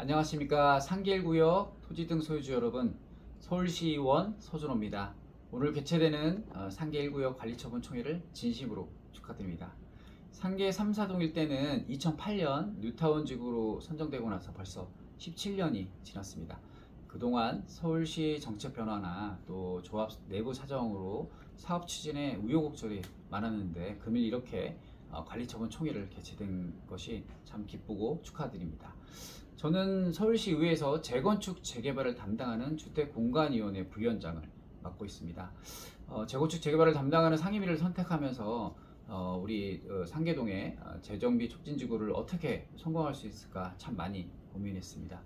안녕하십니까 상계일구역 토지 등 소유주 여러분 서울시의원 서준호입니다. 오늘 개최되는 어, 상계일구역 관리처분 총회를 진심으로 축하드립니다. 상계 3, 4동 일대는 2008년 뉴타운 지구로 선정되고 나서 벌써 17년이 지났습니다. 그동안 서울시 정책 변화나 또 조합 내부 사정으로 사업 추진에 우여곡절이 많았는데 금일 이렇게 어, 관리처분 총회를 개최된 것이 참 기쁘고 축하드립니다. 저는 서울시 의회에서 재건축 재개발을 담당하는 주택공간위원회 부위원장을 맡고 있습니다. 어, 재건축 재개발을 담당하는 상임위를 선택하면서 어, 우리 어, 상계동의 어, 재정비 촉진지구를 어떻게 성공할 수 있을까 참 많이 고민했습니다.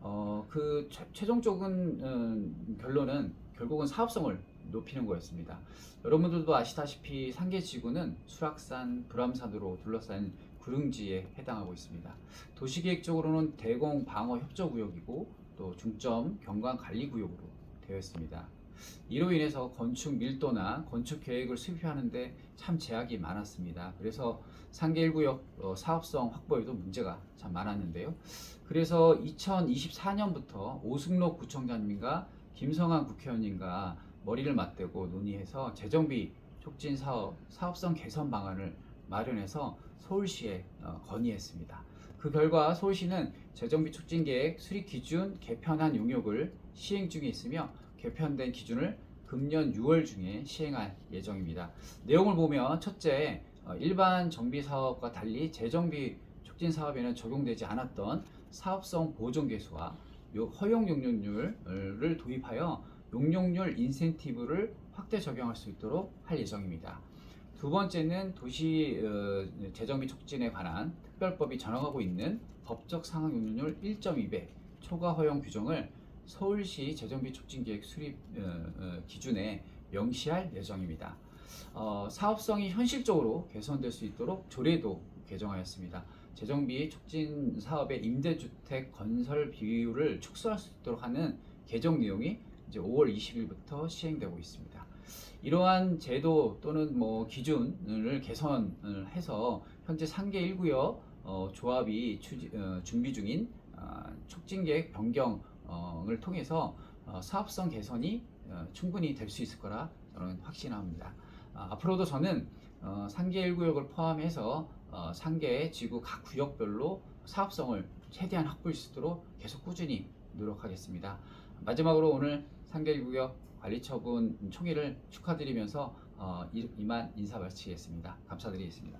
어, 그 최, 최종적인 음, 결론은 결국은 사업성을 높이는 거였습니다. 여러분들도 아시다시피 상계지구는 수락산, 불암산으로 둘러싸인 구릉지에 해당하고 있습니다. 도시계획적으로는 대공 방어 협조 구역이고 또 중점 경관 관리 구역으로 되어 있습니다. 이로 인해서 건축 밀도나 건축 계획을 수립하는데 참 제약이 많았습니다. 그래서 상계 1구역 어, 사업성 확보에도 문제가 참 많았는데요. 그래서 2024년부터 오승록 구청장님과 김성한 국회의원님과 머리를 맞대고 논의해서 재정비 촉진 사업 사업성 개선 방안을 마련해서 서울시에 어, 건의했습니다. 그 결과 서울시는 재정비 촉진 계획 수립 기준 개편한 용역을 시행 중에 있으며 개편된 기준을 금년 6월 중에 시행할 예정입니다. 내용을 보면 첫째, 어, 일반 정비 사업과 달리 재정비 촉진 사업에는 적용되지 않았던 사업성 보존 개수와 요- 허용 용적률을 도입하여 용적률 인센티브를 확대 적용할 수 있도록 할 예정입니다. 두 번째는 도시 어, 재정비 촉진에 관한 특별법이 정하고 있는 법적 상한 용적률 1.2배 초과 허용 규정을 서울시 재정비 촉진 계획 수립 어, 어, 기준에 명시할 예정입니다. 어, 사업성이 현실적으로 개선될 수 있도록 조례도 개정하였습니다. 재정비 촉진 사업의 임대주택 건설 비율을 축소할 수 있도록 하는 개정 내용이 이제 5월 20일부터 시행되고 있습니다. 이러한 제도 또는 뭐 기준을 개선을 해서 현재 상계 1구역 어, 조합이 추지- 어, 준비 중인 어, 촉진 계획 변경을 통해서 어, 사업성 개선이 어, 충분히 될 수 있을 거라 저는 확신합니다. 아, 앞으로도 저는 어, 상계 1구역을 포함해서 어, 상계 지구 각 구역별로 사업성을 최대한 확보할 수 있도록 계속 꾸준히 노력하겠습니다. 마지막으로 오늘 상계 1구역 관리처분 총회를 축하드리면서 어, 이- 이만 인사 마치겠습니다. 감사드리겠습니다.